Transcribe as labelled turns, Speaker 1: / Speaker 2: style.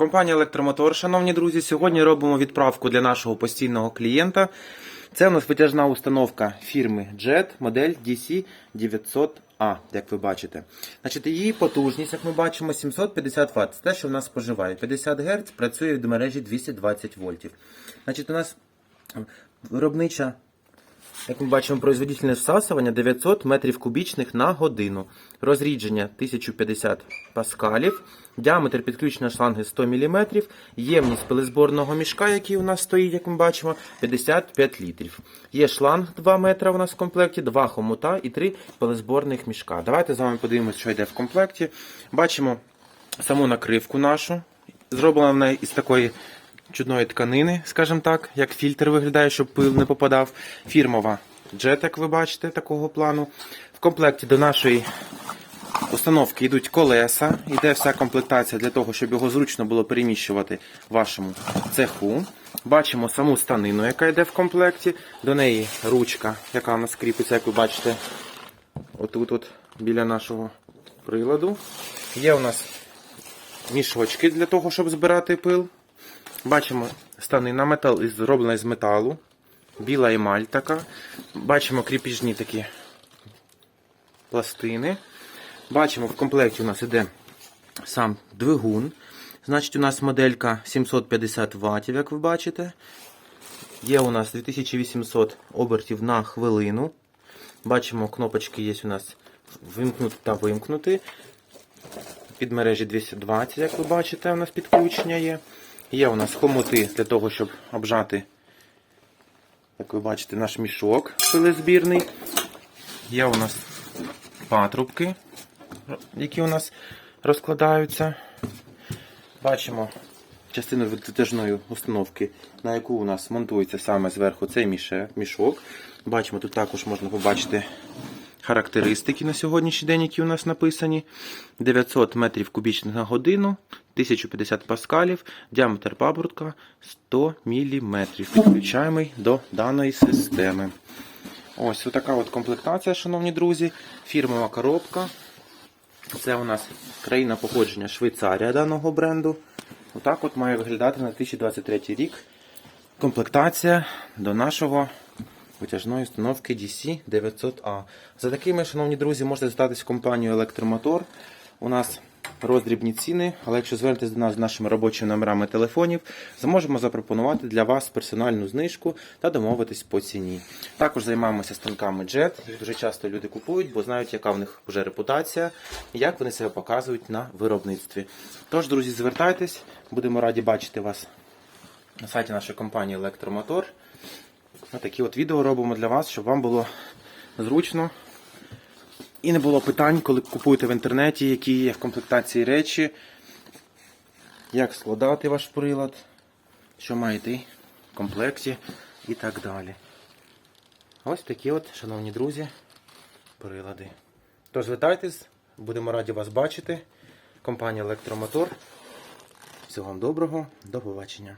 Speaker 1: Компанія Електромотор, шановні друзі, сьогодні робимо відправку для нашого постійного клієнта. Це у нас витяжна установка фірми JET, модель DC900A, як ви бачите. Значить, її потужність, як ми бачимо, 750 Вт. Це те, що в нас споживає. 50 Гц працює від мережі 220 вольтів. Значить, у нас виробнича як ми бачимо, производительне всасування 900 метрів кубічних на годину. Розрідження 1050 паскалів. Діаметр підключення шланги 100 мм. Ємність пилезборного мішка, який у нас стоїть, як ми бачимо, 55 літрів. Є шланг 2 метра у нас в комплекті, 2 хомута і 3 пилезборних мішка. Давайте з вами подивимося, що йде в комплекті. Бачимо саму накривку нашу. Зроблена вона із такої чудної тканини, скажімо так, як фільтр виглядає, щоб пил не попадав. Фірмова джет, як ви бачите, такого плану. В комплекті до нашої установки йдуть колеса, йде вся комплектація для того, щоб його зручно було переміщувати в вашому цеху. Бачимо саму станину, яка йде в комплекті. До неї ручка, яка у нас кріпиться, як ви бачите, отут от біля нашого приладу. Є у нас мішочки для того, щоб збирати пил. Бачимо станина метал зроблена з металу. Біла емаль така. Бачимо кріпіжні такі пластини. Бачимо, в комплекті у нас іде сам двигун. Значить, у нас моделька 750 Вт, як ви бачите. Є у нас 2800 обертів на хвилину. Бачимо, кнопочки є у нас вимкнути та вимкнути. Під мережі 220, як ви бачите, у нас підключення є. Є у нас хомути для того, щоб обжати, як ви бачите, наш мішок пилезбірний. Є у нас патрубки, які у нас розкладаються. Бачимо частину витяжної установки, на яку у нас монтується саме зверху цей мішок. Бачимо, тут також можна побачити характеристики на сьогоднішній день, які у нас написані. 900 метрів кубічних на годину, 1050 паскалів, діаметр паборотка 100 мм. Підключаємий до даної системи. Ось така от комплектація, шановні друзі. Фірмова коробка. Це у нас країна походження Швейцарія даного бренду. Отак от має виглядати на 2023 рік комплектація до нашого витяжної установки DC900A. За такими, шановні друзі, можете звертатись в компанію Електромотор. У нас роздрібні ціни, але якщо звернетесь до нас з нашими робочими номерами телефонів, зможемо запропонувати для вас персональну знижку та домовитись по ціні. Також займаємося станками JET. Їх дуже часто люди купують, бо знають, яка в них вже репутація, і як вони себе показують на виробництві. Тож, друзі, звертайтесь, будемо раді бачити вас на сайті нашої компанії Електромотор. Такі от відео робимо для вас, щоб вам було зручно. І не було питань, коли купуєте в інтернеті, які є в комплектації речі, як складати ваш прилад, що має йти в комплекті і так далі. Ось такі от, шановні друзі, прилади. Тож звертайтесь, будемо раді вас бачити. Компанія Електромотор. Всього вам доброго, до побачення.